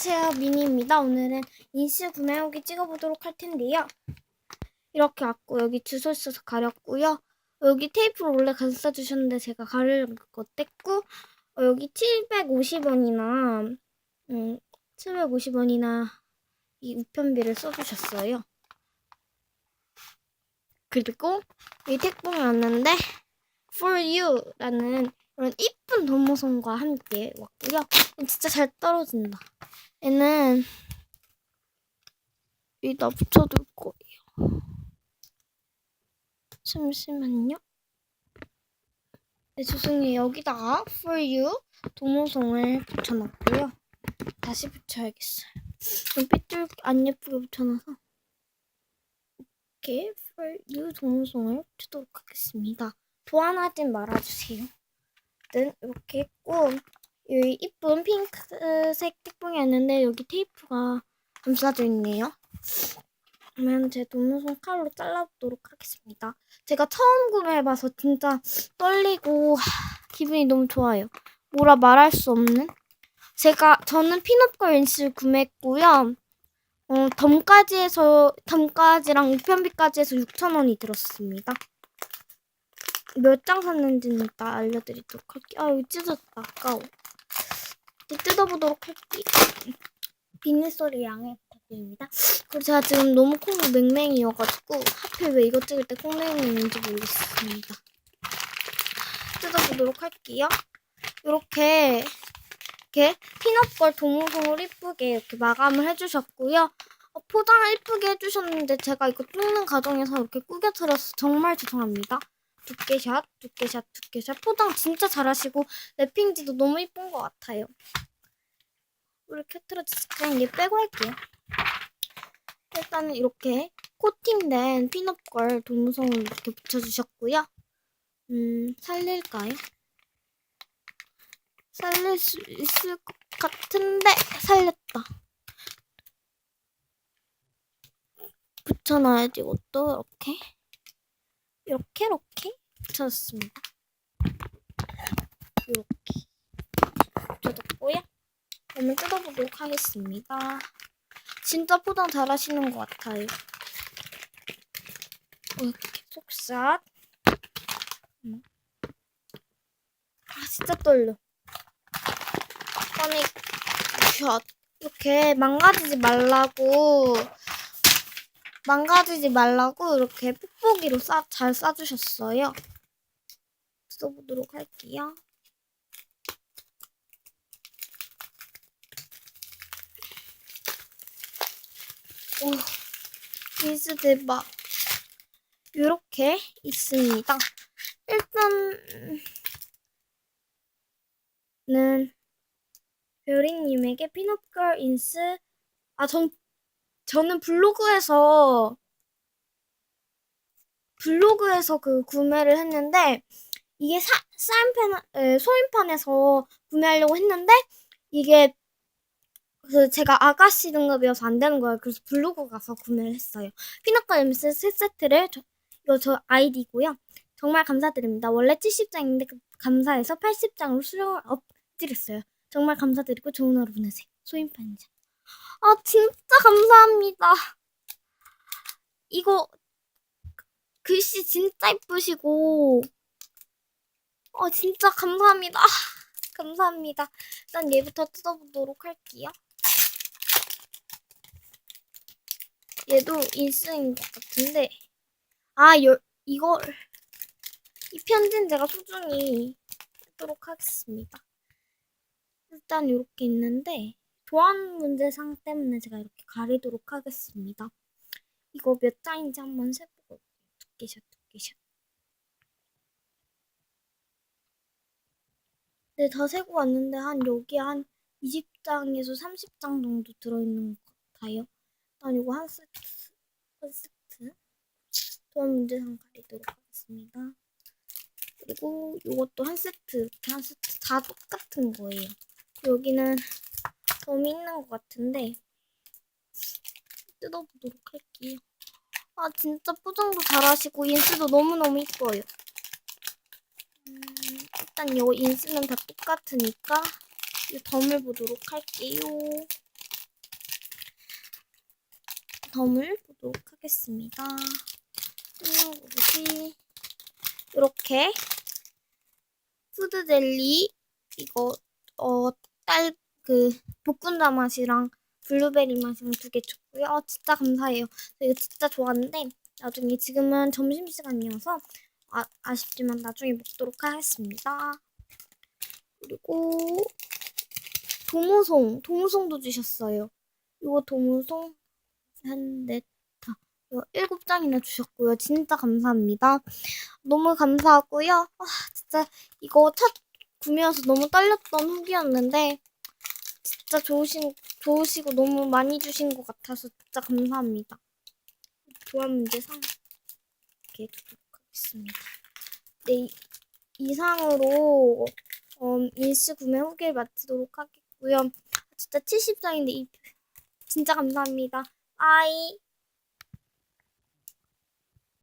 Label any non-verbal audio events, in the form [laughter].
안녕하세요 미니입니다. 오늘은 인스 구매 후기 찍어보도록 할 텐데요. 이렇게 왔고 여기 주소 있어서 가렸고요. 여기 테이프로 원래 감싸주셨는데 제가 가려는 거 뗐고 어, 여기 750원이나 음, 750원이나 이 우편비를 써주셨어요. 그리고 이 택봉이 왔는데 For You라는 이런 이쁜 도모송과 함께 왔고요. 진짜 잘 떨어진다. 얘는 여기다 붙여둘 거예요. 잠시만요. 네, 죄송해요. 여기다가 For You 도모송을 붙여놨고요. 다시 붙여야겠어요. 좀 삐뚤 안 예쁘게 붙여놔서 이렇게 For You 도모송을 붙이도록 하겠습니다. 도안하진 말아주세요. 는 이렇게 했고 여기 이쁜 핑크색 택봉이었는데 여기 테이프가 감싸져 있네요. 그러면 제 동영상 칼로 잘라보도록 하겠습니다. 제가 처음 구매해봐서 진짜 떨리고 하, 기분이 너무 좋아요. 뭐라 말할 수 없는. 제가 저는 피넛걸 인스를 구매했고요. 어, 덤까지 해서 덤까지랑 우편비까지 해서 6,000원이 들었습니다. 몇 장 샀는지는 이따 알려드리도록 할게요. 아, 여기 찢어졌다. 아까워. 뜯어보도록 할게요. 비닐 소리 양해 부탁드립니다. 그리고 제가 지금 너무 콩이 맹맹이여가지고 하필 왜 이거 찍을 때 콩맹이인지 모르겠습니다. 뜯어보도록 할게요. 이렇게 이렇게 피넛걸 동물송을 이쁘게 이렇게 마감을 해주셨고요. 어, 포장을 이쁘게 해주셨는데 제가 이거 뜯는 과정에서 이렇게 꾸겨뜨려서 정말 죄송합니다. 두께샷, 두께샷, 두께샷. 포장 진짜 잘하시고 랩핑지도 너무 이쁜 것 같아요. 이렇게 틀어지지 그냥 얘 빼고 할게요. 일단은 이렇게 코팅된 피넛걸 동성을 이렇게 붙여주셨고요. 음, 살릴까요? 살릴 수 있을 것 같은데 살렸다. 붙여놔야지 이것도 이렇게 이렇게 이렇게 붙여줬습니다. 이렇게 붙여줬고요. 그러면 뜯어보도록 하겠습니다. 진짜 포장 잘하시는 것 같아요. 이렇게 속샷. 음. 아 진짜 떨려. 아니 샷 이렇게 망가지지 말라고 망가지지 말라고 이렇게 뽁뽁이로 싸, 잘 싸주셨어요. 써보도록 할게요. 오, 인스 대박. 이렇게 있습니다. 일단은 별이님에게 피넛걸 인스 아 전 저는 블로그에서 블로그에서 그 구매를 했는데 이게 사, 사인펜 에, 소인판에서 구매하려고 했는데 이게 그 제가 아가씨 등급이어서 안 되는 거예요. 그래서 블로그 가서 구매를 했어요. 피넛과 엠스 세 세트를 저, 이거 저 아이디고요. 정말 감사드립니다. 원래 70장인데 그 감사해서 80장으로 수령을 엎드렸어요. 정말 감사드리고 좋은 하루 보내세요. 소인판이죠. 아 진짜 감사합니다. 이거 글씨 진짜 이쁘시고 어 진짜 감사합니다. [laughs] 감사합니다. 일단 얘부터 뜯어보도록 할게요. 얘도 인스인 것 같은데 아 여, 이걸 이 편지는 제가 소중히 하도록 하겠습니다. 일단 이렇게 있는데 도안 문제상 때문에 제가 이렇게 가리도록 하겠습니다. 이거 몇 장인지 한번 세보고 두께샷 두께샷 네, 다 세고 왔는데 한 여기 한 20장에서 30장 정도 들어있는 것 같아요. 일단 이거 한 세트 한 세트 도안 문제상 가리도록 하겠습니다. 그리고 이것도 한 세트 이렇게 한 세트 다 똑같은 거예요. 여기는 점이 있는 것 같은데 뜯어보도록 할게요. 아 진짜 포장도 잘하시고 인스도 너무너무 이뻐요. 음, 일단 요 인스는 다 똑같으니까 이 덤을 보도록 할게요. 덤을 보도록 하겠습니다. 끝나고시 이렇게 푸드델리 이거 어 딸 그 볶음자 맛이랑 블루베리 맛이랑 두 개 줬고요. 어, 진짜 감사해요. 저 이거 진짜 좋아하는데 나중에 지금은 점심 시간이어서 아, 아쉽지만 나중에 먹도록 하겠습니다. 그리고 도무송, 도무송도 주셨어요. 이거 도무송 한, 넷, 다, 이거 일곱 장이나 주셨고요. 진짜 감사합니다. 너무 감사하고요. 아, 진짜 이거 첫 구매여서 너무 떨렸던 후기였는데 진짜 좋으신, 좋으시고 너무 많이 주신 것 같아서 진짜 감사합니다. 교환 문제상 이렇게 두도록 하겠습니다. 네, 이- 이상으로 어, 인스 구매 후기를 마치도록 하겠고요. 진짜 70장인데 이 진짜 감사합니다. 아이.